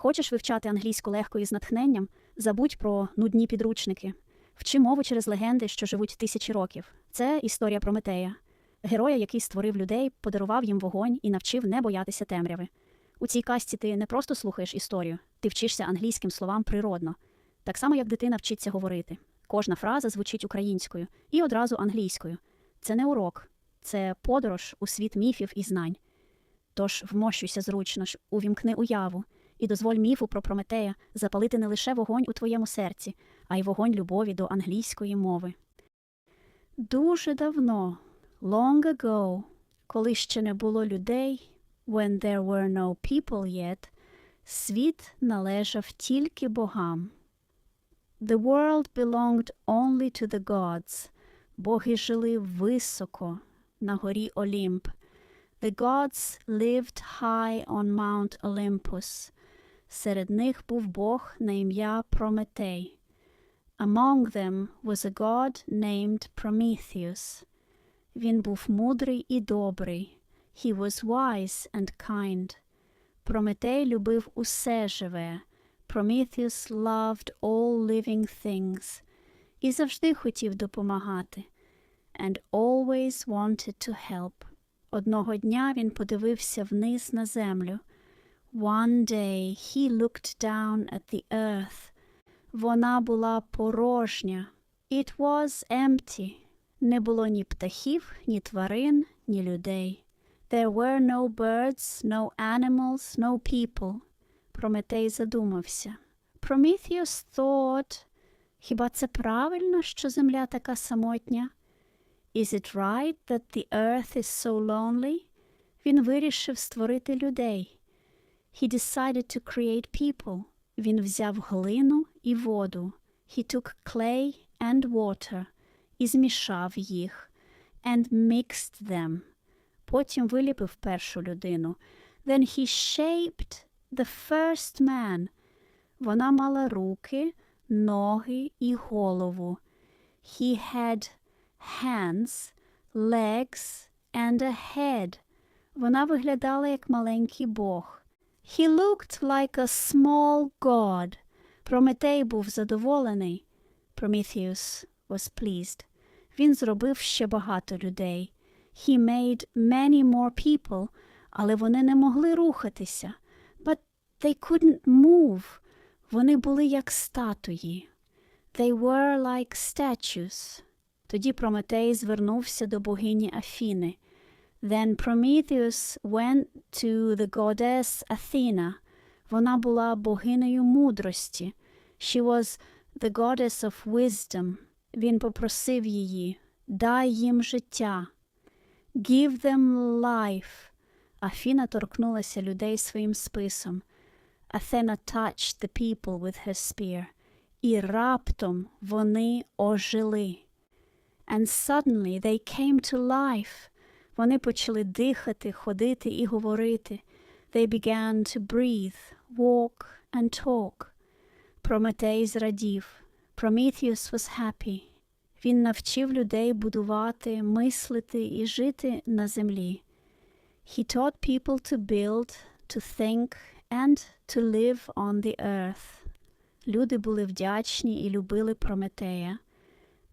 Хочеш вивчати англійську легко і з натхненням? Забудь про нудні підручники. Вчи мову через легенди, що живуть тисячі років. Це історія Прометея, героя, який створив людей, подарував їм вогонь і навчив не боятися темряви. У цій казці ти не просто слухаєш історію, ти вчишся англійським словам природно, так само як дитина вчиться говорити. Кожна фраза звучить українською і одразу англійською. Це не урок, це подорож у світ міфів і знань. Тож вмощуйся зручно ж, увімкни уяву і дозволь міфу про Прометея запалити не лише вогонь у твоєму серці, а й вогонь любові до англійської мови. Дуже давно, long ago, коли ще не було людей, when there were no people yet, світ належав тільки богам. The world belonged only to the gods. Боги жили високо на горі Олімп. The gods lived high on Mount Olympus. Серед них був Бог на ім'я Прометей. Among them was a god named Prometheus. Він був мудрий і добрий. He was wise and kind. Прометей любив усе живе. Prometheus loved all living things. І завжди хотів допомагати. And always wanted to help. Одного дня він подивився вниз на землю. One day he looked down at the earth. Вона була порожня. It was empty. Не було ні птахів, ні тварин, ні людей. There were no birds, no animals, no people. Прометей задумався. Prometheus thought, хіба це правильно, що земля така самотня? Is it right that the earth is so lonely? Він вирішив створити людей. He decided to create people. Він взяв глину і воду. He took clay and water і змішав їх. And mixed them. Потім виліпив першу людину. Then he shaped the first man. Вона мала руки, ноги і голову. He had hands, legs and a head. Вона виглядала як маленький бог. He looked like a small god. Прометей був задоволений. Prometheus was pleased. Він зробив ще багато людей. He made many more people, але вони не могли рухатися. But they couldn't move. Вони були як статуї. They were like statues. Тоді Прометей звернувся до богині Афіни. Then Prometheus went to the goddess Athena. Вона була богинею мудрості. She was the goddess of wisdom. Він попросив її, дай їм життя. Give them life. Афіна торкнулася людей своїм списом. Athena touched the people with her spear. І раптом вони ожили. And suddenly they came to life. Вони почали дихати, ходити і говорити. They began to breathe, walk and talk. Прометей зрадів. Prometheus was happy. Він навчив людей будувати, мислити і жити на землі. He taught people to build, to think and to live on the earth. Люди були вдячні і любили Прометея.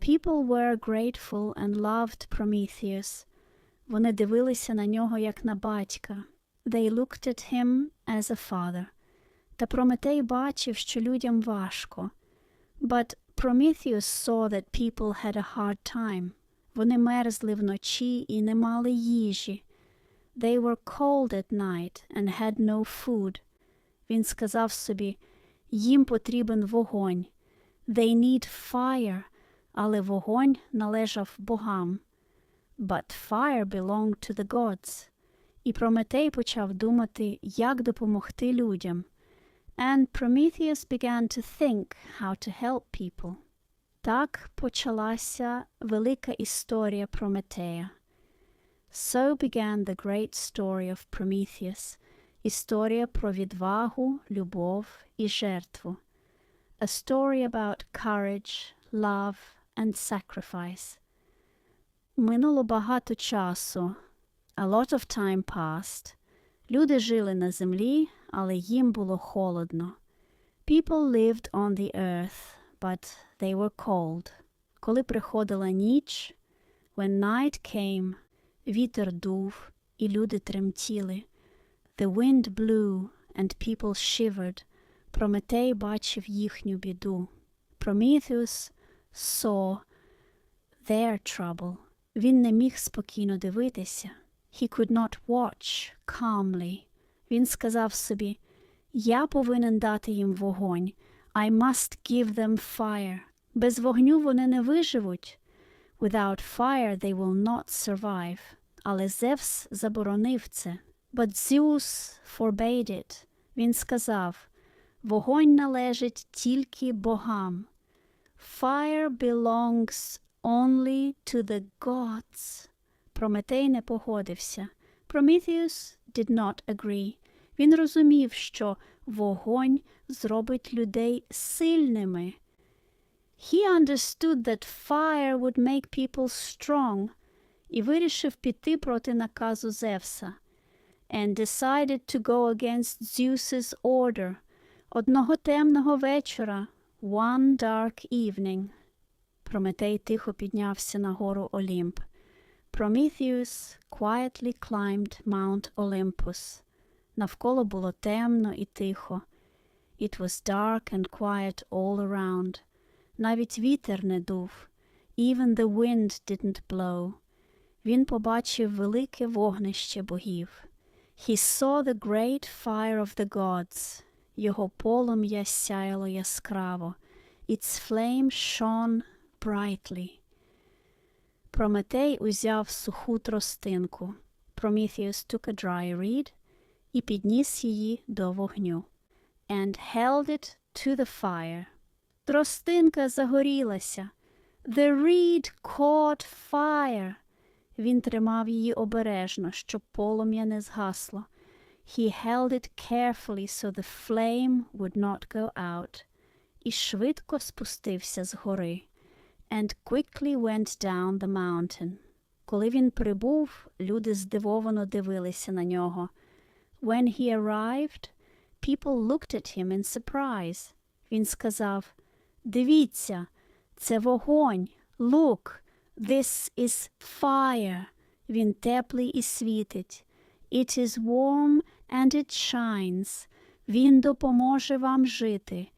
People were grateful and loved Prometheus. Вони дивилися на нього як на батька. They looked at him as a father. Та Прометей бачив, що людям важко. But Prometheus saw that people had a hard time. Вони мерзли вночі і не мали їжі. They were cold at night and had no food. Він сказав собі, їм потрібен вогонь. They need fire, але вогонь належав богам. But fire belonged to the gods. І Прометей почав думати, як допомогти людям. And Prometheus began to think how to help people. Так почалася велика історія Прометея. So began the great story of Prometheus, історія про відвагу, любов і жертву. A story about courage, love and sacrifice. Минуло багато часу. A lot of time passed. Люди жили на землі, але їм було холодно. People lived on the earth, but they were cold. Коли приходила ніч, when night came, вітер дув, і люди тремтіли. The wind blew, and people shivered. Прометей бачив їхню біду. Prometheus saw their trouble. Він не міг спокійно дивитися. He could not watch calmly. Він сказав собі, я повинен дати їм вогонь. I must give them fire. Без вогню вони не виживуть. Without fire they will not survive. Але Зевс заборонив це. But Zeus forbade it. Він сказав, вогонь належить тільки богам. Fire belongs only to the gods. Прометей не погодився. Prometheus did not agree. Він розумів, що вогонь зробить людей сильними. He understood that fire would make people strong і вирішив піти проти наказу Зевса. And decided to go against Zeus's order. Одного темного вечора, one dark evening. Прометей тихо піднявся на гору Олімп. Prometheus quietly climbed Mount Olympus. Навколо було темно і тихо. It was dark and quiet all around. Навіть вітер не дув. Even the wind didn't blow. Він побачив велике вогнище богів. He saw the great fire of the gods. Його полум'я сяяло яскраво. Its flame shone brightly. Прометей узяв суху тростинку. Prometheus took a dry reed і підніс її до вогню. And held it to the fire. Тростинка загорілася. The reed caught fire. Він тримав її обережно, щоб полум'я не згасло. He held it carefully so the flame would not go out. І швидко спустився з гори. And quickly went down the mountain. Коли він прибув, люди здивовано дивилися на нього. When he arrived, people looked at him in surprise. Він сказав, Дивіться, це вогонь. Look, this is fire. Він теплий і світить. It is warm and it shines. Він допоможе вам жити.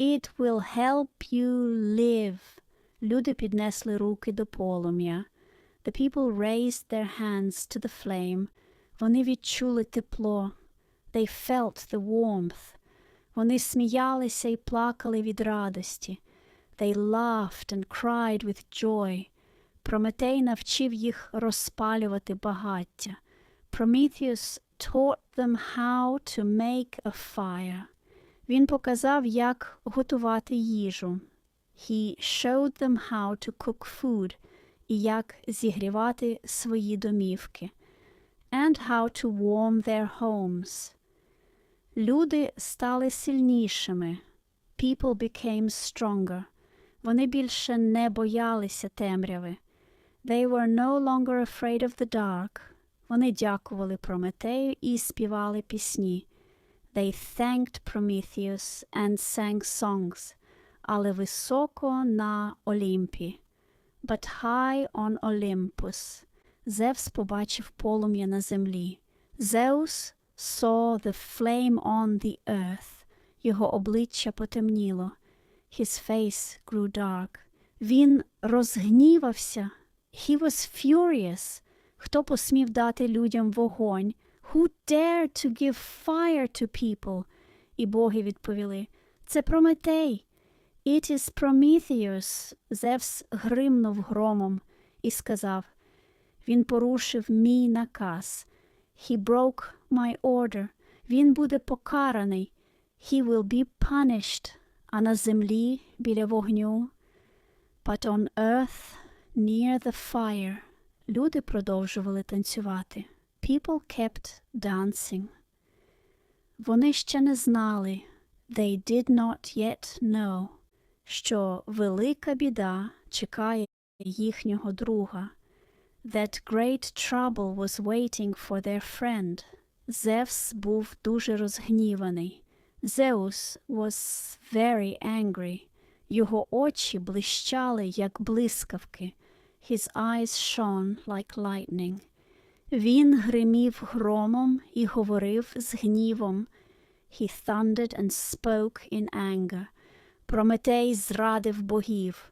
It will help you live. Люди піднесли руки до полум'я. The people raised their hands to the flame. Вони відчули тепло. They felt the warmth. Вони сміялися і плакали від радості. They laughed and cried with joy. Прометей навчив їх розпалювати багаття. Prometheus taught them how to make a fire. Він показав, як готувати їжу. He showed them how to cook food і як зігрівати свої домівки. And how to warm their homes. Люди стали сильнішими. People became stronger. Вони більше не боялися темряви. They were no longer afraid of the dark. Вони дякували Прометею і співали пісні. They thanked Prometheus and sang songs, Але високо на Олімпі. But high on Olympus. Зевс побачив полум'я на землі. Zeus saw the flame on the earth. Його обличчя потемніло. His face grew dark. Він розгнівався. He was furious. Хто посмів дати людям вогонь? Who dared to give fire to people? І боги відповіли, це Прометей. It is Prometheus. Зевс гримнув громом і сказав, він порушив мій наказ. He broke my order. Він буде покараний. He will be punished. А на землі біля вогню. But on earth, near the fire. Люди продовжували танцювати. People kept dancing. Вони ще не знали, they did not yet know, що велика біда чекає їхнього друга. That great trouble was waiting for their friend. Зевс був дуже розгніваний. Zeus was very angry. Його очі блищали, як блискавки. His eyes shone like lightning. Він гримів громом і говорив з гнівом. He thundered and spoke in anger. Прометей зрадив богів.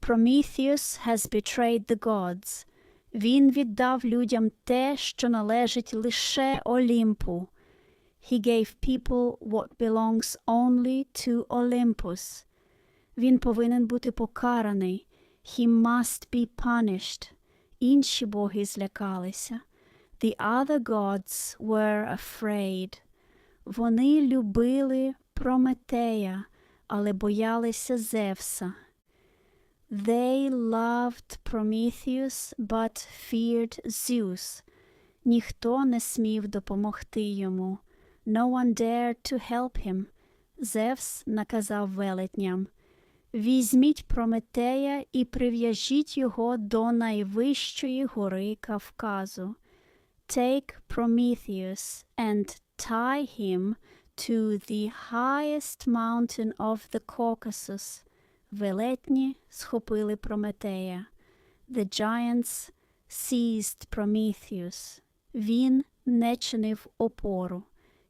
Prometheus has betrayed the gods. Він віддав людям те, що належить лише Олімпу. He gave people what belongs only to Olympus. Він повинен бути покараний. He must be punished. Інші боги злякалися. The other gods were afraid. Вони любили Прометея, але боялися Зевса. They loved Prometheus, but feared Zeus. Ніхто не смів допомогти йому. No one dared to help him. Зевс наказав велетням. Візьміть Прометея і прив'яжіть його до найвищої гори Кавказу. Take Prometheus and tie him to the highest mountain of the Caucasus. Велетні схопили Прометея. The giants seized Prometheus. Він не чинив опору.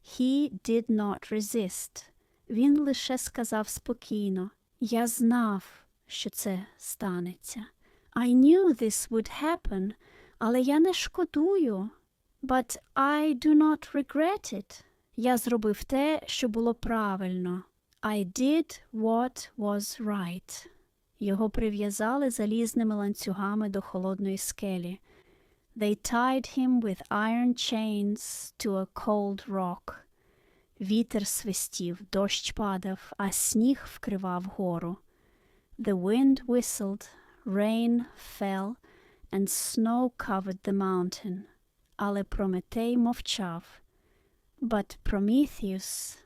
He did not resist. Він лише сказав спокійно. Я знав, що це станеться. I knew this would happen, але я не шкодую. But I do not regret it. Я зробив те, що було правильно. I did what was right. Його прив'язали залізними ланцюгами до холодної скелі. They tied him with iron chains to a cold rock. Вітер свистів, дощ падав, а сніг вкривав гору. The wind whistled, rain fell, and snow covered the mountain. Але Прометей мовчав. But Prometheus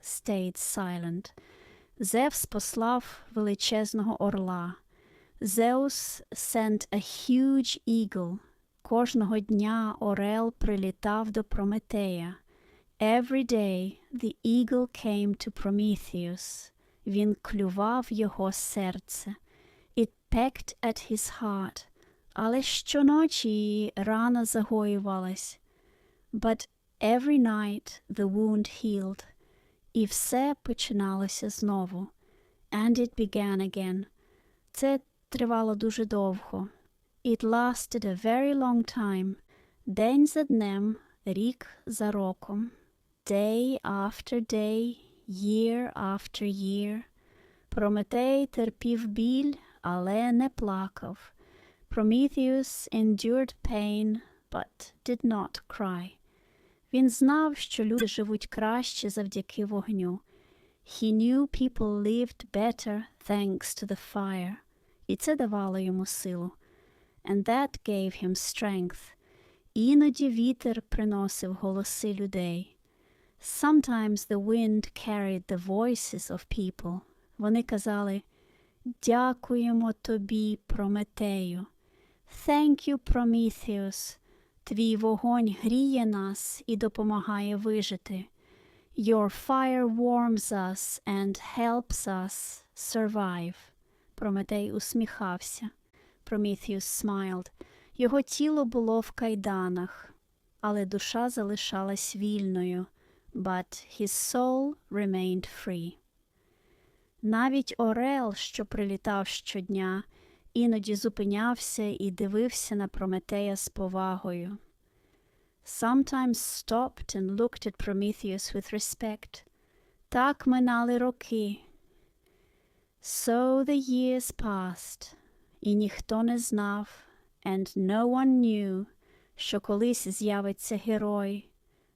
stayed silent. Зевс послав величезного орла. Zeus sent a huge eagle. Кожного дня орел прилітав до Прометея. Every day the eagle came to Prometheus. Він клював його серце. It pecked at his heart. Але щоночі її рана загоювалась. But every night the wound healed. І все починалося знову. And it began again. Це тривало дуже довго. It lasted a very long time. День за днем, рік за роком. Day after day, year after year. Прометей терпів біль, але не плакав. Prometheus endured pain, but did not cry. Він знав, що люди живуть краще завдяки вогню. He knew people lived better thanks to the fire. І це давало йому силу. And that gave him strength. Іноді вітер приносив голоси людей. Sometimes the wind carried the voices of people. Вони казали Дякуємо тобі, Прометею. Thank you, Prometheus. Твій вогонь гріє нас і допомагає вижити. Your fire warms us and helps us survive. Прометей усміхався. Prometheus smiled. Його тіло було в кайданах, але душа залишалась вільною. But his soul remained free. Навіть Орел, що прилітав щодня, іноді зупинявся і дивився на Прометея з повагою. Sometimes stopped and looked at Prometheus with respect. Так минали роки. So the years passed, і ніхто не знав, and no one knew, що колись з'явиться герой,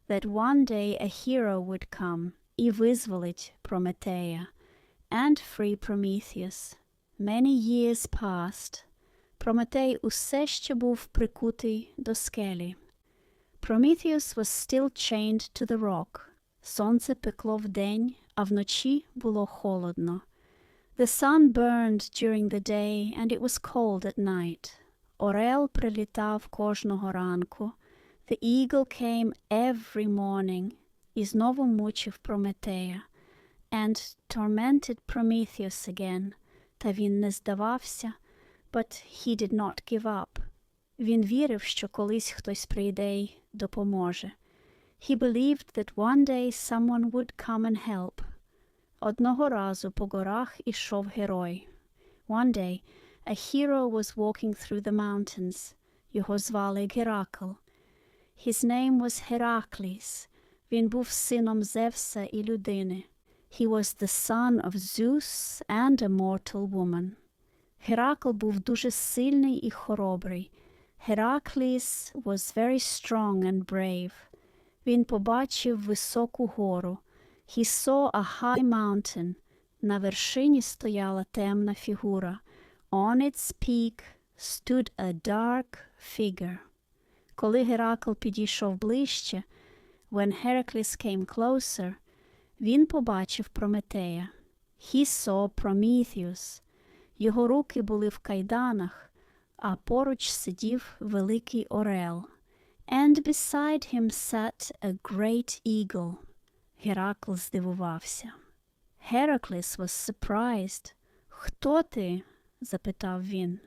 that one day a hero would come і визволить Прометея, and free Prometheus. Many years passed. Прометей усе ще був прикутий до скелі. Prometheus was still chained to the rock. Сонце пекло вдень, а вночі було холодно. The sun burned during the day and it was cold at night. Орел прилітав кожного ранку. The eagle came every morning і знову мучив Прометея, and tormented Prometheus again, Та він не здавався, but he did not give up. Він вірив, що колись хтось прийде й допоможе. He believed that one day someone would come and help. Одного разу по горах ішов герой. One day a hero was walking through the mountains. Його звали Геракл. His name was Heracles. Він був сином Зевса і людини. He was the son of Zeus and a mortal woman. Геракл був дуже сильний і хоробрий. Heracles was very strong and brave. Він побачив високу гору. He saw a high mountain. На вершині стояла темна фігура. On its peak stood a dark figure. Коли Геракл підійшов ближче, when Heracles came closer, він побачив Прометея. He saw Prometheus. Його руки були в кайданах, а поруч сидів великий орел. And beside him sat a great eagle. Геракл здивувався. Heracles was surprised. Хто ти? запитав він.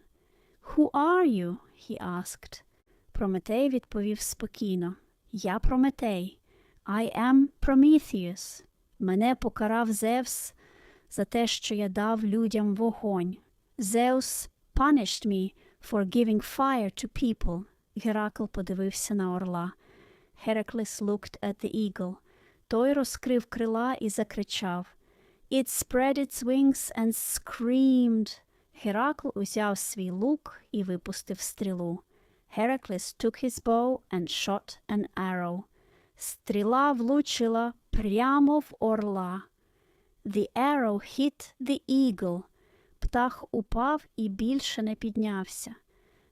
Who are you? he asked. Прометей відповів спокійно. Я Прометей. I am Prometheus. Мене покарав Зевс за те, що я дав людям вогонь. Zeus punished me for giving fire to people. Геракл подивився на орла. Heracles looked at the eagle. Той розкрив крила і закричав. It spread its wings and screamed. Геракл узяв свій лук і випустив стрілу. Heracles took his bow and shot an arrow. Стріла влучила прямо в орла. The arrow hit the eagle. Птах упав і більше не піднявся.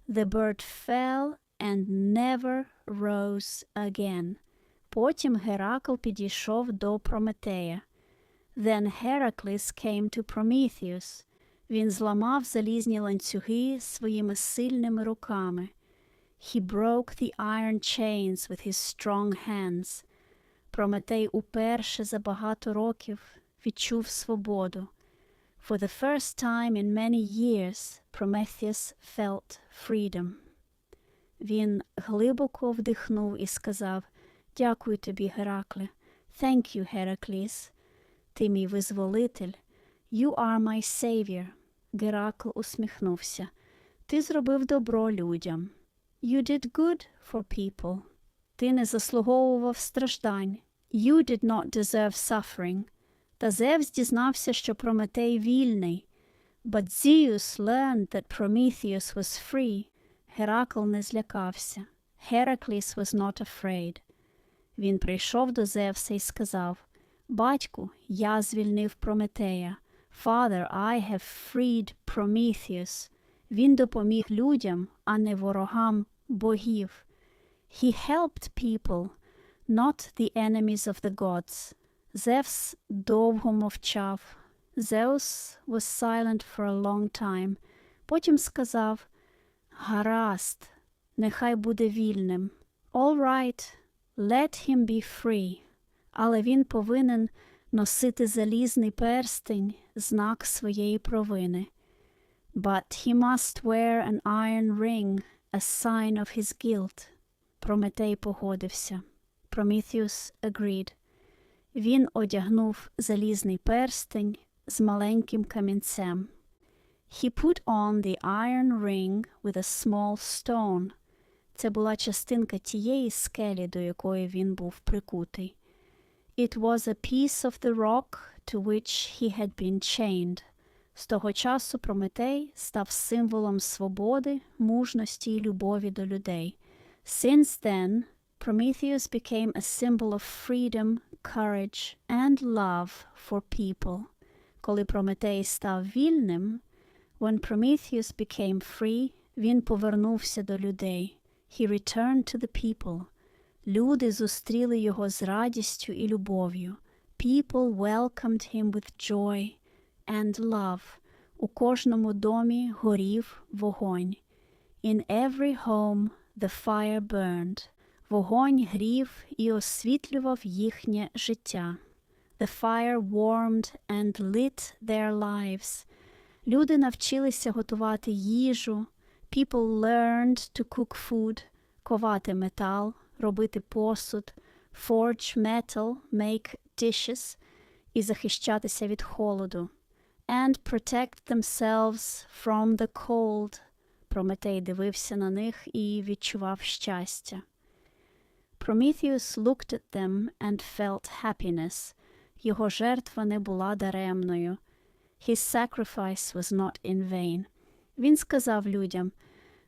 The bird fell and never rose again. Потім Геракл підійшов до Прометея. Then Heracles came to Prometheus. Він зламав залізні ланцюги своїми сильними руками. He broke the iron chains with his strong hands. Прометей уперше за багато років відчув свободу. For the first time in many years, Prometheus felt freedom. Він глибоко вдихнув і сказав Дякую тобі, Геракле. Thank you, Heracles. Ти мій визволитель. You are my savior. Геракл усміхнувся. Ти зробив добро людям. You did good for people. Ти не заслуговував страждань. You did not deserve suffering. Та Зевс дізнався, що Прометей вільний. But Zeus learned that Prometheus was free. Геракл не злякався. Heracles was not afraid. Він прийшов до Зевса і сказав Батьку, я звільнив Прометея. Father, I have freed Prometheus. Він допоміг людям, а не ворогам богів. He helped people, not the enemies of the gods. Зевс довго мовчав. Zeus was silent for a long time. Потім сказав Гаразд, нехай буде вільним. All right, let him be free. Але він повинен носити залізний перстень, знак своєї провини. But he must wear an iron ring, a sign of his guilt. Прометей погодився. Prometheus agreed. Він одягнув залізний перстень з маленьким камінцем. He put on the iron ring with a small stone. Це була частинка тієї скелі, до якої він був прикутий. It was a piece of the rock to which he had been chained. З того часу Прометей став символом свободи, мужності і любові до людей. Since then, Prometheus became a symbol of freedom, courage and love for people. Коли Прометей став вільним, when Prometheus became free, він повернувся до людей. He returned to the people. Люди зустріли його з радістю і любов'ю. People welcomed him with joy And love. У кожному домі горів вогонь. In every home the fire burned. Вогонь грів і освітлював їхнє життя. The fire warmed and lit their lives. Люди навчилися готувати їжу. People learned to cook food, ковати метал, робити посуд, forge metal, make dishes і захищатися від холоду. And protect themselves from the cold. Прометей дивився на них і відчував щастя. Prometheus looked at them and felt happiness. Його жертва не була даремною. His sacrifice was not in vain. Він сказав людям,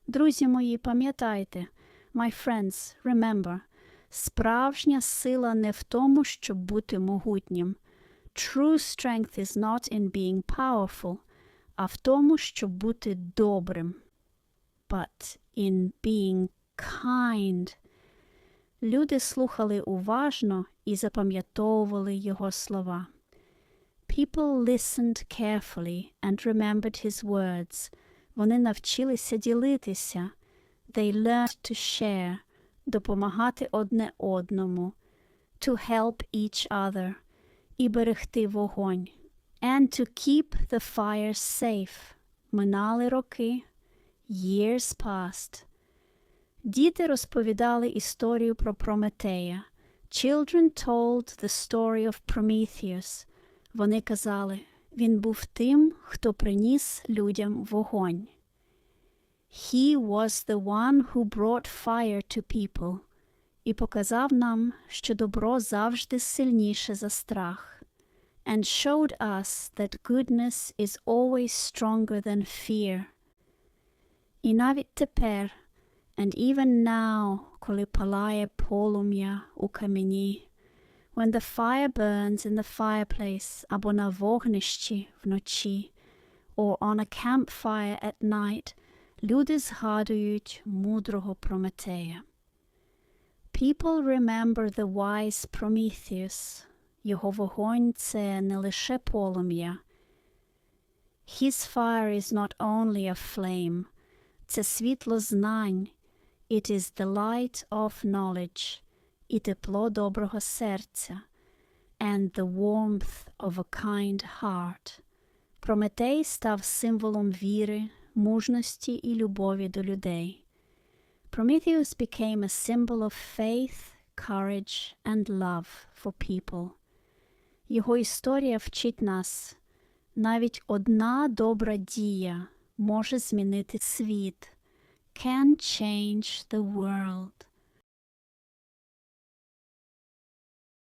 Друзі мої, пам'ятайте, my friends, remember, справжня сила не в тому, щоб бути могутнім. True strength is not in being powerful, а в тому, щоб бути добрим. But in being kind. Люди слухали уважно і запам'ятовували його слова. People listened carefully and remembered his words. Вони навчилися ділитися. They learned to share, допомагати одне одному, to help each other І берегти вогонь. And to keep the fire safe. Минали роки. Years passed. Діти розповідали історію про Прометея. Children told the story of Prometheus. Вони казали, він був тим, хто приніс людям вогонь. He was the one who brought fire to people і показав нам, що добро завжди сильніше за страх. And showed us that goodness is always stronger than fear. І навіть тепер, and even now, коли палає полум'я у камені, when the fire burns in the fireplace або на вогнищі вночі, or on a campfire at night, люди згадують мудрого Прометея. People remember the wise Prometheus. Його вогонь – це не лише полум'я. His fire is not only a flame, це світло знань. It is the light of knowledge і тепло доброго серця, and the warmth of a kind heart. Прометей став символом віри, мужності і любові до людей. Prometheus became a symbol of faith, courage and love for people. Його історія вчить нас, навіть одна добра дія може змінити світ, can change the world.